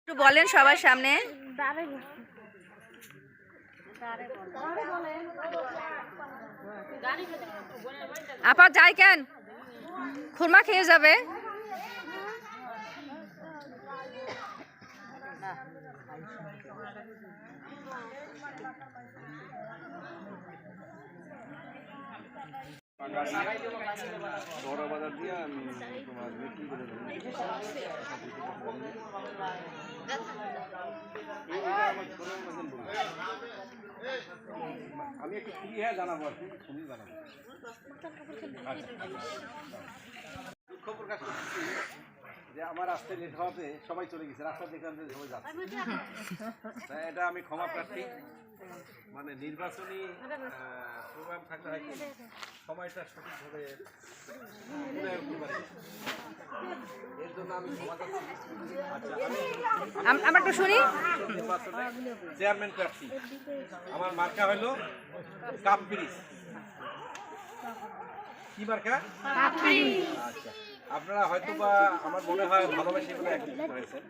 একটু বলেন সবার সামনে। আপা যাই কেন? খুরমা খেয়ে যাবে। বড় বাজার দিয়ে আমি তোমার বিক্রি করে আমি একটু ফ্রি হ্যাঁ জানাব আর কি তুমি জানাব। আচ্ছা। দুঃখ প্রকাশ করতেছি যে আমার আসতে লেট হওয়াতে সবাই চলে গেছে রাস্তা দেখলাম যে সবাই যাচ্ছে। এটা আমি ক্ষমা প্রার্থী। মানে নির্বাচনী প্রোগ্রাম থাকলে হয় সময়টা সঠিকভাবে। এর জন্য আমি ক্ষমা চাচ্ছি। আচ্ছা আমি আম- আমরা একটু শুনি। চেয়ারম্যান প্রার্থী। আমার মার্কা হলো কাপ ব্রিজ কি মার্কা? আচ্ছা। আপনারা হয়তো বা আমার মনে হয় ভালোবাসি বলে করেছেন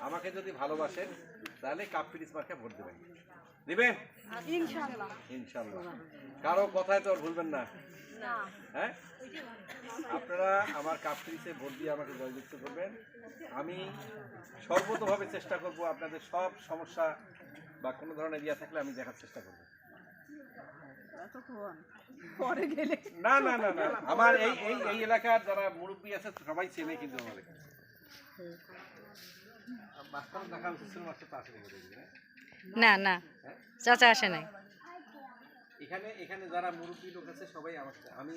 আমাকে যদি ভালোবাসেন তাহলে কাপ ব্রিজ মার্কা ভোট দেবেন। দিবেন? ইনশাল্লাহ। কারও কথায় তো আর ভুলবেন না। হ্যাঁ? আপনারা আমার কাপড়িতে ভোট দিয়ে আমাকে জয়যুক্ত করবেন। আমি সর্বতভাবে চেষ্টা করব আপনাদের সব সমস্যা বা কোনো ধরনের ইয়া থাকলে আমি দেখার চেষ্টা করব। না না না না। আমার এই এই এই এলাকার যারা মুরব্বী আছে সবাই চেনে কিন্তু আমার না? না চাচা আসে নাই। এখানে এখানে যারা মুরব্বী লোক আছে সবাই আমার আমি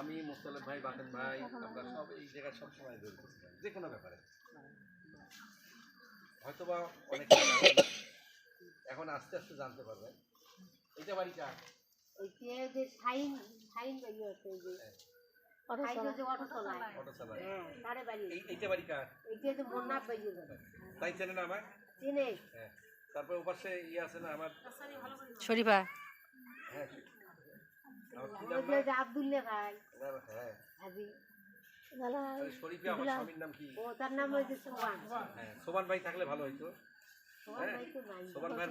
আমি মোস্তালেব ভাই বাতেন ভাই আমরা সব এই জায়গায় সব সময় জড়িত যে কোনো ব্যাপারে। হয়তোবা অনেক এখন আস্তে আস্তে জানতে পারবেন এটা বাড়ি কার যে সাইন সাইন বাড়ি আছে যে। সাইন যে অটো চলায় অটো চালায় হ্যাঁ তারে বাড়ি এইটা বাড়ি কার? এই যে মন্না বাড়ি তাই চেনে না আমার? চিনে। হ্যাঁ। তারপর ওপাশে আছে না আমার? শরীফা। হ্যাঁ। আমার কি ওই নাম যে না? যে আব্দুল্লাহ ভাই। হ্যাঁ। হাজি শরীফে আমার স্বামীর নাম কি? ও তার নাম হয়েছে হ্যাঁ সোমান ভাই থাকলে ভালো হইতো। সুমান ভাই তো নাই সোমান ভাই